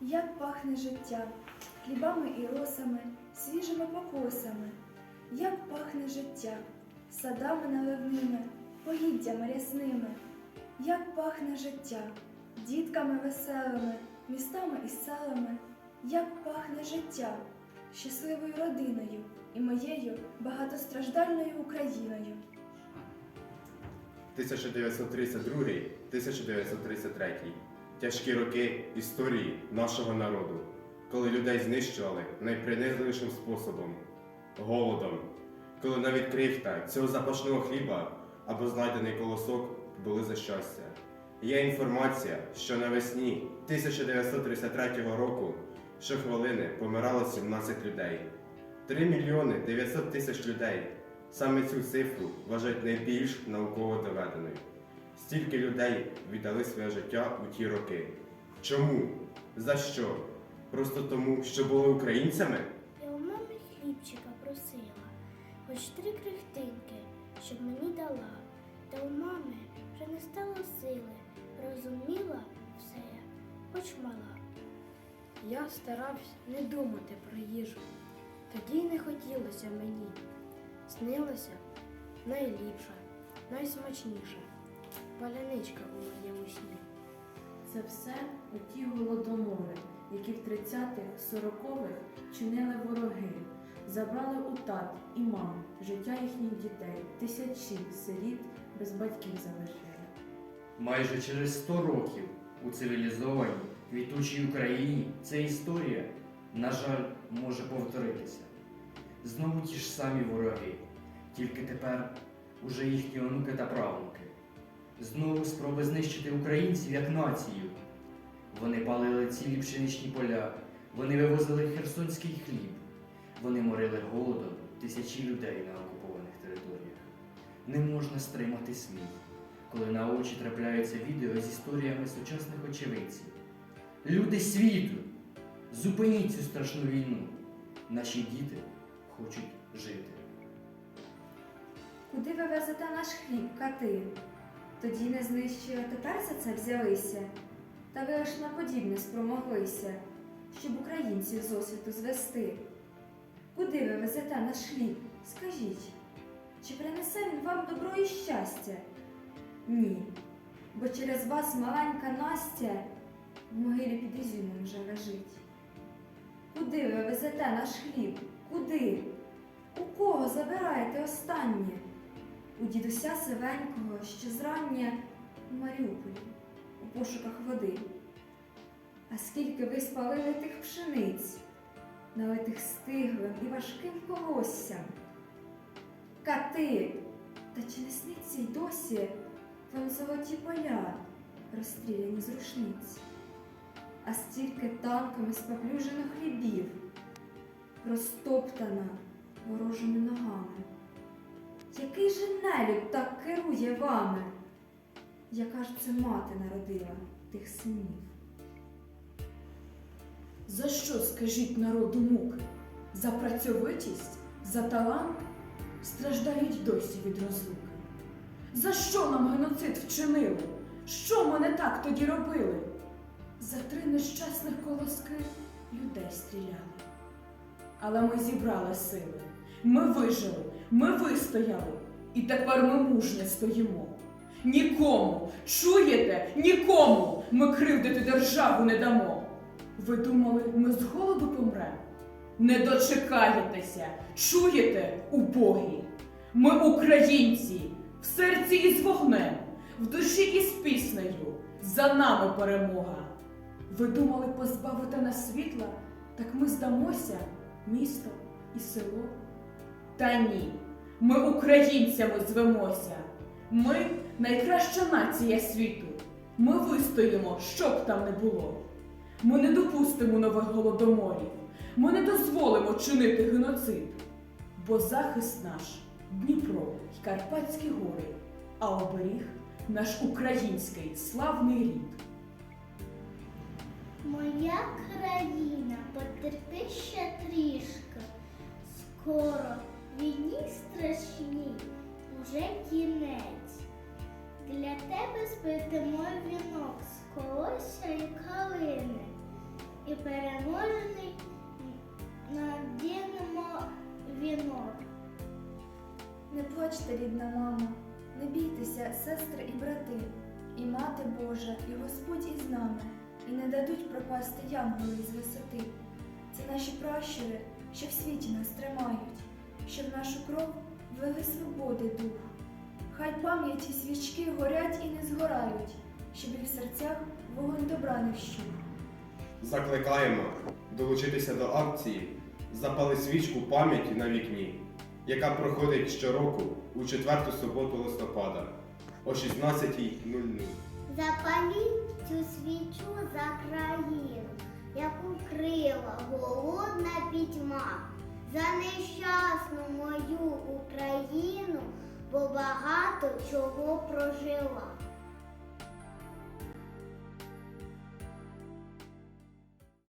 Як пахне життя хлібами і росами, свіжими покосами, як пахне життя садами наливними, поїддями рясними, як пахне життя дітками веселими, містами і селами, як пахне життя щасливою родиною і моєю багатостраждальною Україною. 1932-1933 тяжкі роки історії нашого народу, коли людей знищували найпринизливішим способом голодом, коли навіть крихта цього запашного хліба або знайдений колосок були за щастя. Є інформація, що навесні 1933 року щохвилини помирало 17 людей. 3 мільйони 900 тисяч людей. Саме цю цифру вважають найбільш науково доведеною. Стільки людей віддали своє життя у ті роки. Чому? За що? Просто тому, що були українцями? Я у мами хлібчика просила, хоч три крихтинки, щоб мені дала. Та у мами вже не стало сили, розуміла все, хоч мала. Я старався не думати про їжу. Тоді й не хотілося мені. Снилося найліпша, найсмачніша паляничка у моєму сні. Це все оті голодомори, які в 30-х, 40-х чинили вороги, забрали у тат і мам життя їхніх дітей, тисячі сиріт без батьків залишили. Майже через 100 років у цивілізованій квітучій Україні ця історія, на жаль, може повторитися. Знову ті ж самі вороги, тільки тепер уже їхні онуки та правнуки. Знову спроби знищити українців як націю. Вони палили цілі пшеничні поля, вони вивозили херсонський хліб, вони морили голодом тисячі людей на окупованих територіях. Не можна стримати сміх коли на очі трапляються відео з історіями сучасних очевидців. Люди світу, зупиніть цю страшну війну. Наші діти хочуть жити. Куди ви везете наш хліб, кати? Тоді не знищили, тепер за це взялися. Та ви аж на подібне спромоглися, щоб українців з освіту звести. Куди ви везете наш хліб? Скажіть, чи принесе він вам добро і щастя? Ні, бо через вас маленька Настя в могилі під Ізюмом вже лежить. Куди ви везете наш хліб? Куди? У кого забираєте останнє? У дідуся Сивенького ще зрання у Маріуполі у пошуках води. А скільки ви спалили тих пшениць, налитих стиглим і важким колоссям? Кати, та чи й досі вам золоті поля, розстріляні з рушниць, а стільки танками споплюжено хлібів, розтоптана ворожими ногами. Який же нелюб так керує вами? Яка ж це мати народила тих синів? За що, скажіть народу муки? За працьовитість, за талант страждають досі від розлуки. За що нам геноцид вчинили? Що ми не так тоді робили? За три нещасних колоски людей стріляли. Але ми зібрали сили, ми вижили, ми вистояли, і тепер ми мужньо стоїмо. Нікому, чуєте, нікому ми кривдити державу не дамо. Ви думали, ми з голоду помремо? Не дочекаєтеся, чуєте, убогі? Ми українці, в серці із вогнем, в душі із піснею, за нами перемога. Ви думали позбавити нас світла, так ми здамося, місто і село? Та ні, ми українцями звемося. Ми найкраща нація світу. Ми вистоїмо, що б там не було. Ми не допустимо нових голодоморів. Ми не дозволимо чинити геноцид. Бо захист наш Дніпро й Карпатські гори, а оберіг наш український славний рід. Моя країна, потерпи ще трішки. Скоро війні страшній уже кінець. Для тебе сплетемо вінок з колосся і калини. і переможений надінемо вінок. Не плачте, рідна мамо, не бійтеся, сестри і брати, і мати Божа, і Господь із нами, і не дадуть пропасти янголи з висоти. Це наші пращури, що в світі нас тримають, що в нашу кров вели свободи дух. Хай пам'яті свічки горять і не згорають, щоб і в серцях вогонь добра не вщух. Закликаємо долучитися до акції Запали свічку пам'яті на вікні, яка проходить щороку у четверту суботу листопада о 16.00. Запаліть цю свічу за країну, яку крила голодна пітьма, за нещасну мою Україну, бо багато чого прожила.